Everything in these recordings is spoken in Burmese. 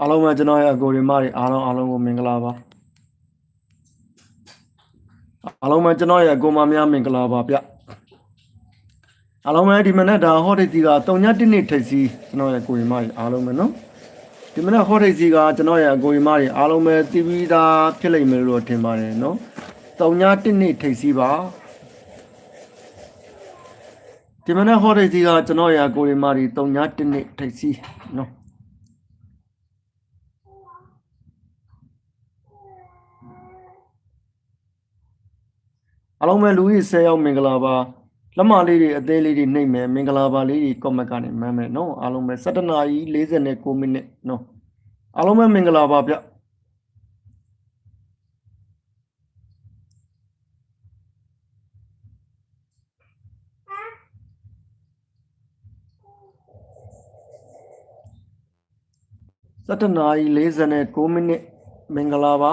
အားလုံးပဲကျွန်တော်ရဲ့အကိုရီမတွေအားလုံးအားလုံးကိုမင်္ဂလာပါအားလုံးပဲကျွန်တော်ရဲ့အကိုမများမင်္ဂလာပါဗျအားလုံးပဲဒီမနေ့ဒါဟောတိတ်စီကတုံညတစ်နှစ်ထိပ်စီကျွန်တော်ရဲ့အကိုရီမတွေအားလုံးပဲနော်ဒီမနေ့ဟောတိတ်စီကကျွန်တော်ရဲ့အကိုရီမတွေအားလုံးပဲတီးပြီးသားဖြစ်လိမ့်မယ်လို့ထင်ပါတယ်နော်တုံညတစ်နှစ်ထိပ်စီပါဒီမနေ့ဟောတိတ်စီကကျွန်တော်ရဲ့အကိုရီမတွေတုံညတစ်နှစ်ထိပ်စီနော် အားလုံးပဲလူကြီး10ယောက်မင်္ဂလာပါလက်မလေးတွေအသေးလေးတွေနှိမ့်မယ်မင်္ဂလာပါလေးတွေကောမက်ကနေမှန်းမယ်နော်အားလုံးပဲ7နာရီ49မိနစ်နော်အားလုံးပဲမင်္ဂလာပါဗျ7နာရီ49မိနစ်မင်္ဂလာပါ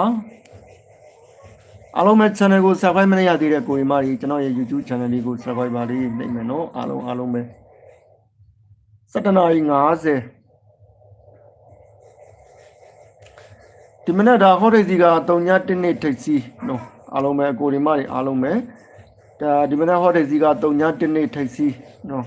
အားလုံးပဲ channel ကို subscribe မလုပ်ရသေးတဲ့ကိုရီမကြီးကျွန်တော်ရဲ့ YouTube channel လေးကို subscribe ပါလေးနှိပ်မယ်နော်အားလုံးအားလုံးပဲ7နာရီ50ဒီမနက်ဒါဟောတိတ်စီက3ည1နှစ်ထိပ်စီနော်အားလုံးပဲကိုရီမကြီးအားလုံးပဲဒါဒီမနက်ဟောတိတ်စီက3ည1နှစ်ထိပ်စီနော်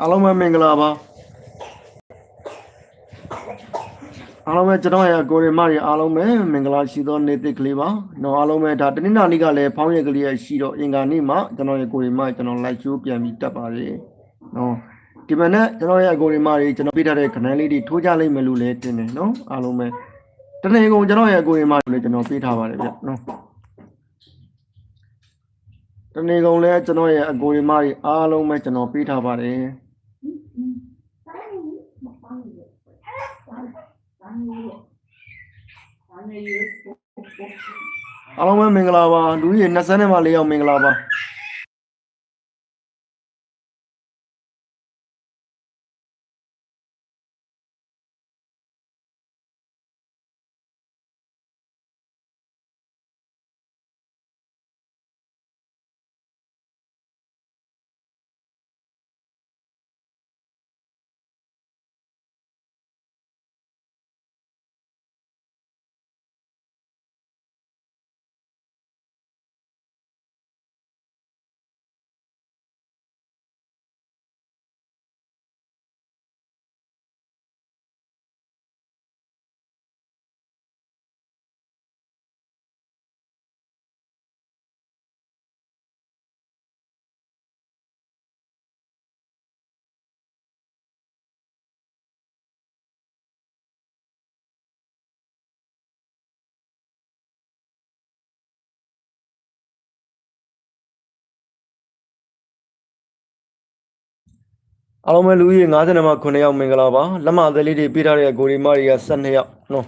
အားလုံးပဲမင်္ဂလာပါအားလုံးပဲကျွန်တော်ရဲ့ကိုရီမကြီးအားလုံးပဲမင်္ဂလာရှိသောနေ့သစ်ကလေးပါနော်အားလုံးပဲဒါတနင်္လာနေ့ကလည်းဖောင်းရက်ကလေးရရှိတော့အင်္ဂါနေ့မှာကျွန်တော်ရဲ့ကိုရီမကျွန်တော် live show ပြန်ပြီးတက်ပါတယ်နော်ဒီမနေ့ကျွန်တော်ရဲ့ကိုရီမကြီးကျွန်တော်ပြထားတဲ့ခဏလေးတွေထိုးကြလိမ့်မယ်လို့လည်းတင်တယ်နော်အားလုံးပဲတနေ့ကုန်ကျွန်တော်ရဲ့ကိုရီမကိုလည်းကျွန်တော်ပေးထားပါတယ်ဗျနော်တနေ့ကုန်လည်းကျွန်တော်ရဲ့အကိုရီမကြီးအားလုံးပဲကျွန်တော်ပေးထားပါတယ် အားလုံးပဲမင်္ဂလာပါလူကြီး20နဲ့မှ4ယောက်မင်္ဂလာပါ အားလုံးပဲလူကြီး50နဲ့မှ9ယောက်မင်္ဂလာပါလက်မသေးလေးတွေပေးထားတဲ့ကိုရီမတွေက12ယောက်နော်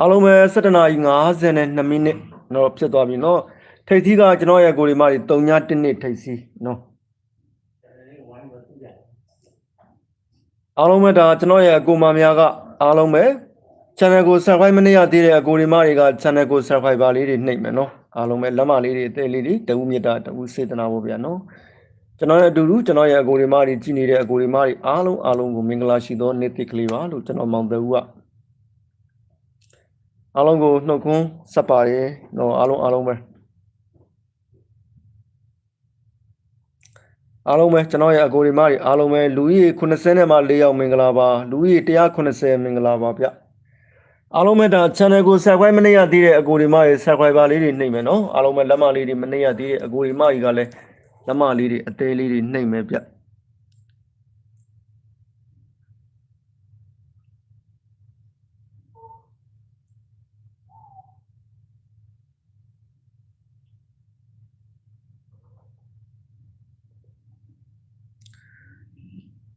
အားလုံးပဲ7နာရီ52မိနစ်နော်ဖြစ်သွားပြီနော်ထိပ်သီးကကျွန်တော်ရဲ့ကိုရီမတွေ3ည1နှစ်ထိပ်စီနော်အားလုံးပဲဒါကျွန်တော်ရဲ့အကူမများကအားလုံးပဲ channel ကို subscribe မလုပ်ရသေးတဲ့အကိုရီမတွေက channel ကို subscribe ပါလေးတွေနှိပ်မယ်နော်အားလုံးပဲလက်မလေးတွေအသေးလေးတွေတဝူမြတ်တာတဝူစေတနာဖို့ဗျာနော် ကျွန်တော်ရဲ့အတူတူကျွန်တော်ရဲ့အကိုရီမတွေကြည်နေတဲ့အကိုရီမတွေအားလုံးအားလုံးကိုမင်္ဂလာရှိသောနေ့တစ်ကလေးပါလို့ကျွန်တော်မောင်တဦးကအားလုံးကိုနှုတ်ခွန်းဆက်ပါရဲတော့အားလုံးအားလုံးပဲအားလုံးပဲကျွန်တော်ရဲ့အကိုရီမတွေအားလုံးပဲလူကြီး90နဲ့မှ4ယောက်မင်္ဂလာပါလူကြီး190မင်္ဂလာပါဗျအားလုံးပဲဒါ channel ကို subscribe မလုပ်ရသေးတဲ့အကိုရီမတွေ subscribe လေးတွေနှိပ်မယ်နော်အားလုံးပဲလက်မလေးတွေမနှိပ်ရသေးတဲ့အကိုရီမကြီးကလည်း လက်မလေးတွေအသေးလေးတွေနှိမ့်မယ်ဗျ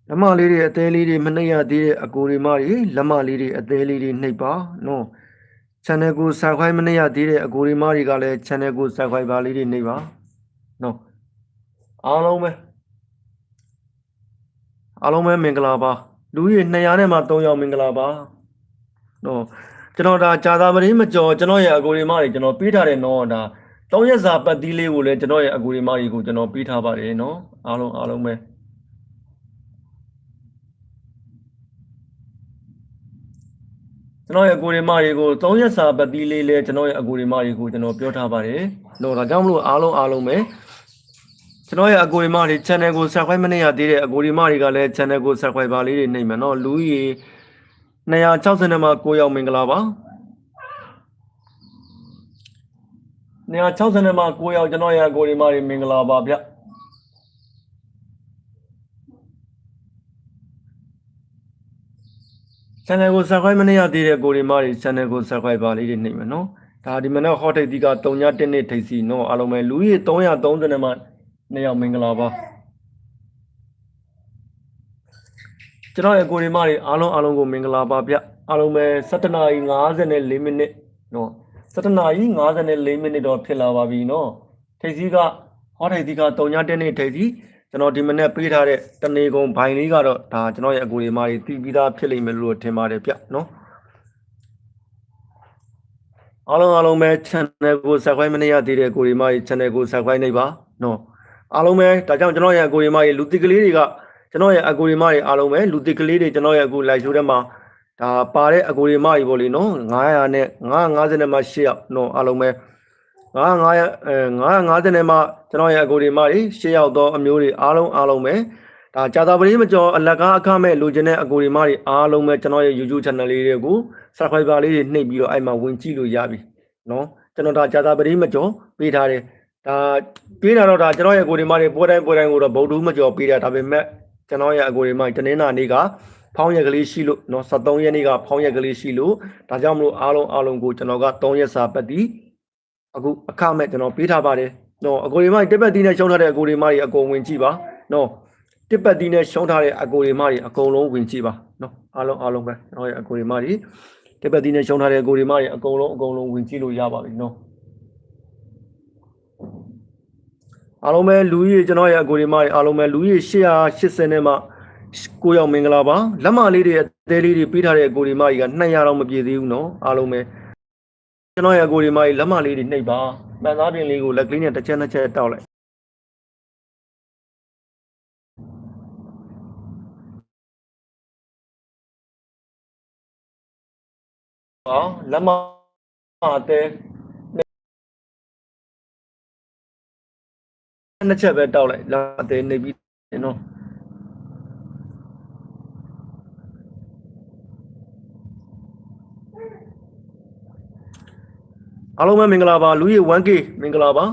လက်မလေးတွေအသေးလေးတွေမနှိမ့်ရသေးတဲ့အကိုရီမတွေလက်မလေးတွေအသေးလေးတွေနှိပ်ပါနော် channel ကို subscribe မနှိမ့်ရသေးတဲ့အကိုရီမတွေကလည်း channel ကို subscribe ပါလေးတွေနှိပ်ပါနော် အားလုံးပဲအားလုံးပဲမင်္ဂလာပါလူကြီး200နဲ့မှ3ယောက်မင်္ဂလာပါနော်ကျွန်တော်ဒါဂျာသာပရင်းမကျော်ကျွန်တော်ရဲ့အကိုရီမတွေကျွန်တော်ပေးထားတယ်နော်ဒါ၃ရက်စာပတ်သီးလေးကိုလည်းကျွန်တော်ရဲ့အကိုရီမတွေကိုကျွန်တော်ပေးထားပါတယ်နော်အားလုံးအားလုံးပဲကျွန်တော်ရဲ့အကိုရီမတွေကို၃ရက်စာပတ်သီးလေးလည်းကျွန်တော်ရဲ့အကိုရီမတွေကိုကျွန်တော်ပြောထားပါတယ်နော်ဒါကြောင့်မလို့အားလုံးအားလုံးပဲ ကျွန်တော်ရဲ့အကိုရီမတွေ channel ကို subscribe မနေရသေးတဲ့အကိုရီမတွေကလည်း channel ကို subscribe ပါလေးတွေနှိပ်မယ်နော်လူကြီး260မှာ9ရောက်မင်္ဂလာပါ260မှာ9ရောက်ကျွန်တော်ရဲ့အကိုရီမတွေမင်္ဂလာပါဗျ channel ကို subscribe မနေရသေးတဲ့ကိုရီမတွေ channel ကို subscribe ပါလေးတွေနှိပ်မယ်နော်ဒါဒီမနေ့ hot take ဒီက3ည1နှစ်ထိပ်စီနော်အားလုံးပဲလူကြီး330မှာ 2ရောက်မင်္ဂလာပါကျွန်တော်ရဲ့ကိုရီမတွေအားလုံးအားလုံးကိုမင်္ဂလာပါဗျအားလုံးပဲ7နာရီ54မိနစ်နော်7နာရီ54မိနစ်တော့ဖြစ်လာပါပြီနော်ထိပ်စီက hot take ဒီက3ည1နှစ်ထိပ်စီကျွန်တော်ဒီမနေ့ပေးထားတဲ့တနေကုန်ဘိုင်လေးကတော့ဒါကျွန်တော်ရဲ့အကူတွေမာတွေတည်ပြီးသားဖြစ်လိမ့်မယ်လို့ထင်ပါတယ်ဗျနော်အားလုံးအားလုံးပဲ channel ကို subscribe မနေရသေးတဲ့ကိုရီမာကြီး channel ကို subscribe နေပါနော် အားလုံးပဲဒါကြောင့်ကျွန်တော်ရဲ့အကိုရီမာကြီးလူတိကလေးတွေကကျွန်တော်ရဲ့အကိုရီမာကြီးအားလုံးပဲလူတိကလေးတွေကျွန်တော်ရဲ့အခု live show ထဲမှာဒါပါတဲ့အကိုရီမာကြီးပေါ့လေနော်900နဲ့950နဲ့မှ8ရောက်နော်အားလုံးပဲ900 900အဲ950နဲ့မှကျွန်တော်ရဲ့အကိုရီမာကြီး8ရောက်သောအမျိုးတွေအားလုံးအားလုံးပဲဒါကြာတာပရိမကျော်အလကားအခမဲ့လိုချင်တဲ့အကိုရီမာကြီးအားလုံးပဲကျွန်တော်ရဲ့ YouTube channel လေးတွေကို subscriber လေးတွေနှိပ်ပြီးတော့အဲ့မှာဝင်ကြည့်လို့ရပြီနော်ကျွန်တော်ဒါကြာတာပရိမကျော်ပေးထားတယ် ဒါပေးတာတော့ဒါကျွန်တော်ရဲ့အကိုရီမာကြီးပွဲတိုင်းပွဲတိုင်းကိုတော့ဗုဒ္ဓမကျော်ပေးတာဒါပေမဲ့ကျွန်တော်ရဲ့အကိုရီမာကြီးတနင်္လာနေ့ကဖောင်းရက်ကလေးရှိလို့เนาะ73ရက်နေ့ကဖောင်းရက်ကလေးရှိလို့ဒါကြောင့်မလို့အားလုံးအားလုံးကိုကျွန်တော်က3ရက်စာပတ်တီးအခုအခမဲ့ကျွန်တော်ပေးထားပါတယ်เนาะအကိုရီမကြီးတစ်ပတ်တီးနဲ့ရှုံးထားတဲ့အကိုရီမကြီးအကုန်ဝင်ကြည့်ပါเนาะတစ်ပတ်တီးနဲ့ရှုံးထားတဲ့အကိုရီမကြီးအကုန်လုံးဝင်ကြည့်ပါเนาะအားလုံးအားလုံးပဲကျွန်တော်ရဲ့အကိုရီမကြီးတစ်ပတ်တီးနဲ့ရှုံးထားတဲ့အကိုရီမကြီးအကုန်လုံးအကုန်လုံးဝင်ကြည့်လို့ရပါပြီเนาะ အားလုံးပဲလူကြီးကျွန်တော်ရဲ့အကိုဒီမအားလုံးပဲလူကြီး180နဲ့မှကိုရောက်မင်္ဂလာပါလက်မလေးတွေအသေးလေးတွေပေးထားတဲ့အကိုဒီမကြီးက200တော့မပြည့်သေးဘူးနော်အားလုံးပဲကျွန်တော်ရဲ့အကိုဒီမကြီးလက်မလေးတွေနှိပ်ပါပန်သားတင်လေးကိုလက်ကလေးနဲ့တစ်ချက်တစ်ချက်တောက်လိုက်အော်လက်မအသေး နှစ်ချက်ပဲတောက်လိုက်လက်အသေးနေပြီးနော်အားလုံးပဲမင်္ဂလာပါလူကြီး 1K မင်္ဂလာပါ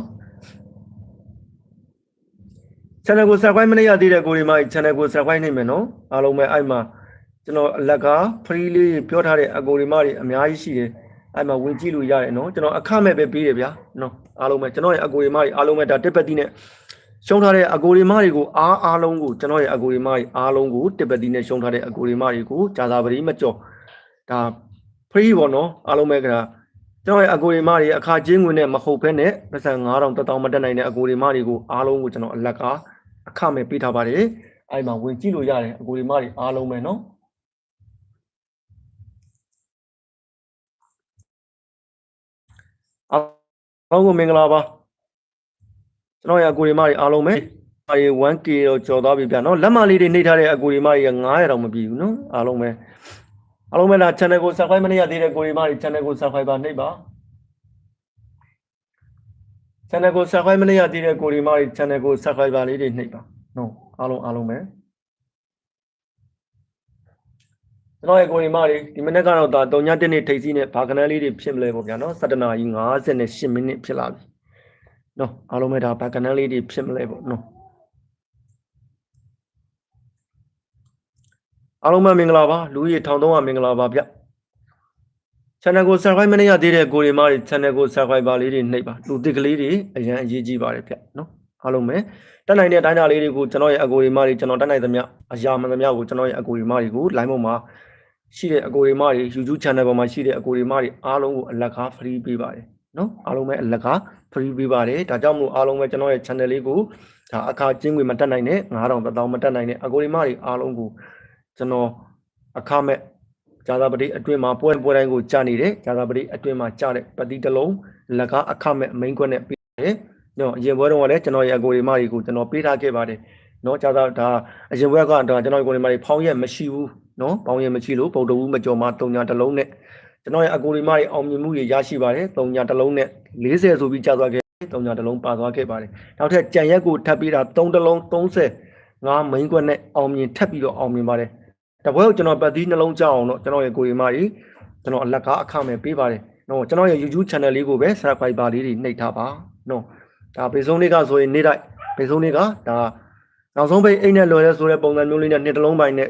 channel ကို subscribe မနေရသေးတဲ့ကိုဒီမှာ channel ကို subscribe နိုင်မယ်နော်အားလုံးပဲအဲ့မှာကျွန်တော်အလကား free လေးပြောထားတဲ့အကိုဒီမတွေအများကြီးရှိတယ် အဲ့မှာဝင်ကြည့်လို့ရတယ်နော်ကျွန်တော်အခမဲ့ပဲပေးတယ်ဗျာနော်အားလုံးပဲကျွန်တော်ရဲ့အကိုဒီမတွေအားလုံးပဲဒါတစ်ပတ်တီးနဲ့ရှုံးထားတဲ့အကိုဒီမတွေကိုအားအားလုံးကိုကျွန်တော်ရဲ့အကိုဒီမတွေအားလုံးကိုတစ်ပတ်တီးနဲ့ရှုံးထားတဲ့အကိုဒီမတွေကိုဂျာသာပတိမကျော်ဒါ free ပေါ့နော်အားလုံးပဲကဒါကျွန်တော်ရဲ့အကိုဒီမတွေအခါချင်းငွေနဲ့မဟုတ်ဘဲနဲ့ပတ်စံ9000 1000မတက်နိုင်တဲ့အကိုဒီမတွေကိုအားလုံးကိုကျွန်တော်အလကားအခမဲ့ပေးထားပါတယ်အဲ့မှာဝင်ကြည့်လို့ရတယ်အကိုဒီမတွေအားလုံးပဲနော် အားလုံးကိုမင်္ဂလာပါကျွန်တော်ရဲ့အကိုဒီမတွေအားလုံးပဲအားရ 1k တော့ကျော်သွားပြီဗျာနော်လက်မလေးတွေနှိပ်ထားတဲ့အကိုဒီမတွေက900တောင်မပြည့်ဘူးနော်အားလုံးပဲအားလုံးပဲလား channel ကို subscribe မနေရသေးတဲ့ကိုဒီမတွေ channel ကို subscribe ပါနှိပ်ပါ channel ကို subscribe မနေရသေးတဲ့ကိုဒီမတွေ channel ကို subscribe ပါလေးတွေနှိပ်ပါနော်အားလုံးအားလုံးပဲ ကျွန်တော်ရဲ့ကိုဒီမတွေဒီမနေ့ကတော့ဒါ3ည1နေ့ထိပ်စီးနဲ့ဘာကနန်းလေးတွေဖြစ်မလဲပေါ့ဗျာနော်7နာရီ58မိနစ်ဖြစ်လာပြီနော်အားလုံးပဲဒါဘာကနန်းလေးတွေဖြစ်မလဲပေါ့နော်အားလုံးပဲမင်္ဂလာပါလူကြီး1300မင်္ဂလာပါဗျ channel ကို subscribe မနေရသေးတဲ့ကိုရီမားတွေ channel ကို subscribe ပါလေးတွေနှိပ်ပါလူတစ်ကလေးတွေအရင်အရေးကြီးပါတယ်ဗျနော်အားလုံးပဲတက်နိုင်တဲ့တိုင်းတာလေးတွေကိုကျွန်တော်ရဲ့အကိုရီမားတွေကျွန်တော်တက်နိုင်သမျှအရာမှန်သမျှကိုကျွန်တော်ရဲ့အကိုရီမားတွေကို line ပေါ်မှာ ရှိတဲ့အကိုရီမားတွေ YouTube channel ပေါ်မှာရှိတဲ့အကိုရီမားတွေအားလုံးကိုအလကား free ပေးပါတယ်နော်အားလုံးပဲအလကား free ပေးပါတယ်ဒါကြောင့်မို့အားလုံးပဲကျွန်တော်ရဲ့ channel လေးကိုဒါအခါချင်းငွေမတက်နိုင်နဲ့9000 1000မတက်နိုင်နဲ့အကိုရီမားတွေအားလုံးကိုကျွန်တော်အခမဲ့ဂျာသာပတိအတွင်းမှာပွဲပွဲတိုင်းကိုကြာနေတယ်ဂျာသာပတိအတွင်းမှာကြာတဲ့ပတိတစ်လုံးလက်ကားအခမဲ့အမိန်ခွက်နဲ့ပေးတယ်နော်အရင်ပွဲတုန်းကလည်းကျွန်တော်ရဲ့အကိုဒီမတွေကိုကျွန်တော်ပေးထားခဲ့ပါတယ် နော်ဂျာသာဒါအရင်ပွဲကဒါကျွန်တော်ရဲ့ကိုဒီမတွေဖောင်းရက်မရှိဘူးနော်ပေါင်းရက်မရှိလို့ဗုဒ္ဓဘူးမကြော်မှာတုံညာတစ်လုံးနဲ့ကျွန်တော်ရဲ့အကိုဒီမတွေအောင်မြင်မှုတွေရရှိပါတယ်တုံညာတစ်လုံးနဲ့40ဆိုပြီးကြာသွားခဲ့တုံညာတစ်လုံးပါသွားခဲ့ပါတယ်နောက်ထပ်ကြံရက်ကိုထပ်ပေးတာ3တစ်လုံး30ငါမိန်ခွက်နဲ့အောင်မြင်ထပ်ပြီးတော့အောင်မြင်ပါတယ်တပွဲကိုကျွန်တော်ပတ်သီးနှလုံးကြောက်အောင်တော့ကျွန်တော်ရဲ့ကိုရီမကြီးကျွန်တော်အလက်ကားအခမဲ့ပေးပါတယ်နော်ကျွန်တော်ရဲ့ YouTube channel လေးကိုပဲ subscriber လေးတွေနှိပ်ထားပါနော်ဒါပေဆုံးလေးကဆိုရင်နေ့တိုင်းပေဆုံးလေးကဒါ နောက်ဆုံးပိတ်အိတ်နဲ့လွယ်ရဲဆိုတဲ့ပုံစံမျိုးလေးနဲ့နှစ်တလုံးပိုင်းနဲ့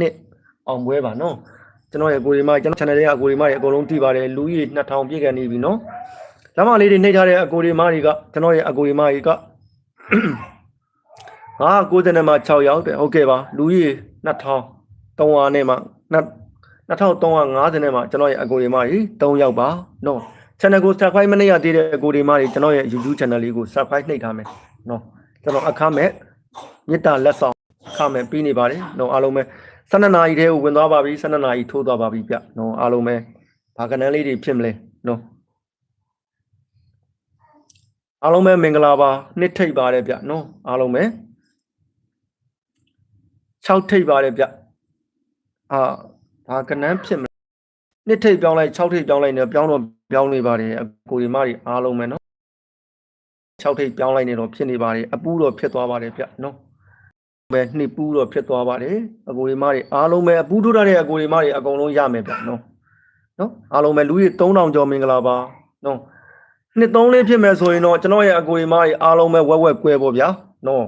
82အောင်ပွဲပါနော်ကျွန်တော်ရဲ့ကိုရီမကျွန်တော် channel လေးကကိုရီမရဲ့အကုန်လုံးတည်ပါတယ်လူကြီး2000ပြည့်ကန်နေပြီနော်လမ်းမလေးတွေနှိပ်ထားတဲ့အကိုရီမတွေကကျွန်တော်ရဲ့အကိုရီမကြီးကငါ90နဲ့မှ6ရောက်တယ်ဟုတ်ကဲ့ပါလူကြီး2000 300နဲ့မှ2350နဲ့မှကျွန်တော်ရဲ့အကိုဒီမကြီး3ယောက်ပါနော် channel ကို subscribe မနေရသေးတဲ့အကိုဒီမကြီးကျွန်တော်ရဲ့ YouTube channel လေးကို subscribe နှိပ်ထားမယ်နော်ကျွန်တော်အခမဲ့ မေတ္တာလက်ဆောင်အခမဲ့ပြီးနေပါတယ်နော်အားလုံးပဲ12နာရီတည်းကိုဝင်သွားပါပြီ12နာရီထိုးသွားပါပြီဗျနော်အားလုံးပဲဘာကနန်းလေးတွေဖြစ်မလဲနော်အားလုံးပဲမင်္ဂလာပါနှစ်ထိပ်ပါတယ်ဗျနော်အားလုံးပဲ6ထိပ်ပါတယ်ဗျအာဘာကနန်းဖြစ်မလဲနှစ်ထိပ်ပြောင်းလိုက်6ထိပ်ပြောင်းလိုက်နေပြောင်းတော့ပြောင်းနေပါတယ်အကိုဒီမတွေအားလုံးပဲနော်6ထိပ်ပြောင်းလိုက်နေတော့ဖြစ်နေပါတယ်အပူတော့ဖြစ်သွားပါတယ်ဗျနော် ပဲနှစ်ပူတော့ဖြစ်သွားပါတယ်အကိုဒီမတွေအားလုံးပဲအပူထိုးထားတဲ့အကိုဒီမတွေအကုန်လုံးရမယ်ဗျနော်နော်အားလုံးပဲလူကြီး3000ကျော်မင်္ဂလာပါနော်နှစ်သုံးလေးဖြစ်မယ်ဆိုရင်တော့ကျွန်တော်ရဲ့အကိုဒီမတွေအားလုံးပဲဝက်ဝက်ကွဲပေါ့ဗျာနော်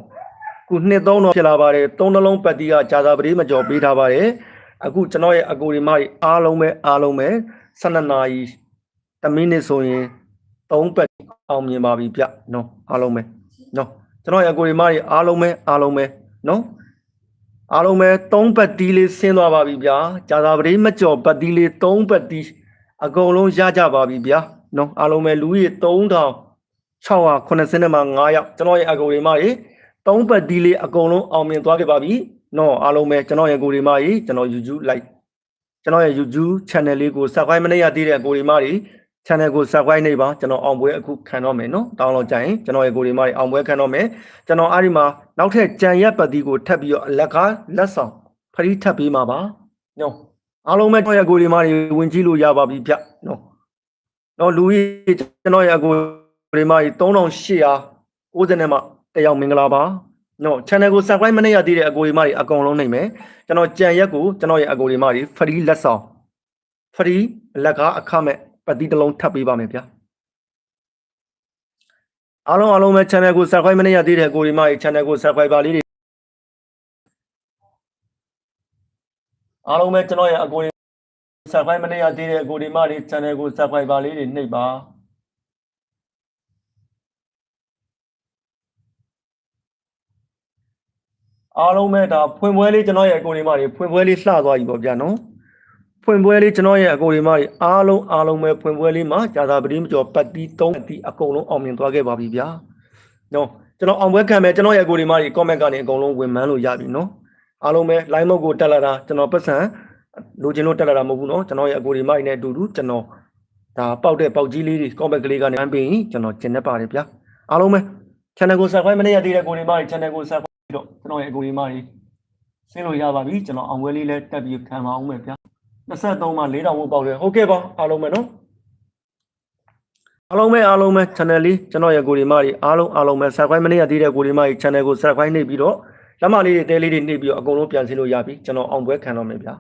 ခုနှစ်သုံးတော့ဖြစ်လာပါတယ်သုံးနှလုံးပတ်တီးကကြာသာပတိမကျော်ပေးထားပါတယ်အခုကျွန်တော်ရဲ့အကိုဒီမကြီးအားလုံးပဲအားလုံးပဲ12နာရီ1မိနစ်ဆိုရင်3ပတ်အောင်မြင်ပါပြီဗျနော်အားလုံးပဲနော်ကျွန်တော်ရဲ့အကိုဒီမကြီးအားလုံးပဲအားလုံးပဲ နော်အားလုံးပဲ3ပတ်တီးလေးဆင်းသွားပါပြီဗျာကြာသာပတိမကျော်ပတ်တီးလေး3ပတ်တီးအကုန်လုံးရကြပါပြီဗျာနော်အားလုံးပဲလူကြီး3000 680နဲ့မှ9ယောက်ကျွန်တော်ရဲ့အကိုဒီမကြီး3ပတ်တီးလေးအကုန်လုံးအောင်မြင်သွားခဲ့ပါပြီနော်အားလုံးပဲကျွန်တော်ရဲ့ကိုဒီမကြီးကျွန်တော် YouTube like ကျွန်တော်ရဲ့ YouTube channel လေးကို subscribe မနေရသေးတဲ့ကိုဒီမကြီး channel ကို subscribe နေပါကျွန်တော်အောင်ပွဲအခုခံတော့မယ်နော်တောင်းလို့ကြရင်ကျွန်တော်ရဲ့ကိုဒီမကြီးအောင်ပွဲခံတော့မယ်ကျွန်တော်အဲ့ဒီမှာနောက်ထပ်ကြံရက်ပတ်တီကိုထပ်ပြီးတော့လက်ကားလက်ဆောင်ဖရီးထပ်ပေးမှာပါနော်အားလုံးပဲကျွန်တော်ရဲ့ကိုဒီမကြီးဝင်ကြည့်လို့ရပါပြီဗျနော်နော်လူကြီးကျွန်တော်ရဲ့ကိုဒီမကြီး3890နဲ့မှတယောက်မင်္ဂလာပါနော် channel ကို subscribe မနေရသေးတဲ့အကိုဒီမတွေအကုန်လုံးနိုင်မယ်ကျွန်တော်ကြံရက်ကိုကျွန်တော်ရဲ့အကိုဒီမတွေ free လက်ဆောင် free လက်ကားအခမဲ့ ပတိတစ်လုံးထပ်ပေးပါမယ်ဗျာအားလုံးအားလုံးပဲ channel ကို subscribe မနေရသေးတဲ့အကိုဒီမတွေ channel ကို subscribe ပါလေးတွေအားလုံးပဲကျွန်တော်ရဲ့အကိုဒီ subscribe မနေရသေးတဲ့အကိုဒီမတွေ channel ကို subscribe ပါလေးတွေနှိပ်ပါအားလုံးပဲဒါဖွင့်ပွဲလေးကျွန်တော်ရဲ့အကိုဒီမတွေဖွင့်ပွဲလေးလှသွားပြီပေါ့ဗျာနော် ဖွင့်ပွဲလေးကျွန်တော်ရဲ့အကိုဒီမတွေအားလုံးအားလုံးပဲဖွင့်ပွဲလေးမှာဂျာသာပတိမကျော်ပတ်တီး3ပတ်တီးအကုန်လုံးအောင်မြင်သွားခဲ့ပါပြီဗျာနော်ကျွန်တော်အောင်ပွဲခံမယ်ကျွန်တော်ရဲ့အကိုဒီမတွေ comment ကနေအကုန်လုံးဝင်မှန်းလို့ရပြီနော်အားလုံးပဲ line mode ကိုတက်လာတာကျွန်တော်ပတ်စံလိုချင်လို့တက်လာတာမဟုတ်ဘူးနော်ကျွန်တော်ရဲ့အကိုဒီမတွေနဲ့အတူတူကျွန်တော်ဒါပေါက်တဲ့ပေါက်ကြီးလေးတွေ comment ကလေးကနေမ်းပေးရင်ကျွန်တော်ကျင်နေပါတယ်ဗျာအားလုံးပဲ channel ကို subscribe မနေရသေးတဲ့ကိုဒီမတွေ channel ကို subscribe ပြီးတော့ကျွန်တော်ရဲ့အကိုဒီမတွေဆင်းလို့ရပါပြီကျွန်တော်အောင်ပွဲလေးလည်းတက်ပြီးခံပါအောင်မယ်ဗျာ 23မှာ4000ဝတ်ပေါက်တယ်ဟုတ်ကဲ့ပါအားလုံးပဲနော်အားလုံးပဲအားလုံးပဲ channel လေးကျွန်တော်ရဲ့ကိုဒီမတွေအားလုံးအားလုံးပဲ subscribe မနေရသေးတဲ့ကိုဒီမတွေ channel ကို subscribe နှိပ်ပြီးတော့လက်မလေးတွေတဲလေးတွေနှိပ်ပြီးတော့အကုန်လုံးပြန်ဆင်းလို့ရပြီကျွန်တော်အောင်ပွဲခံတော့မယ်ဗျာ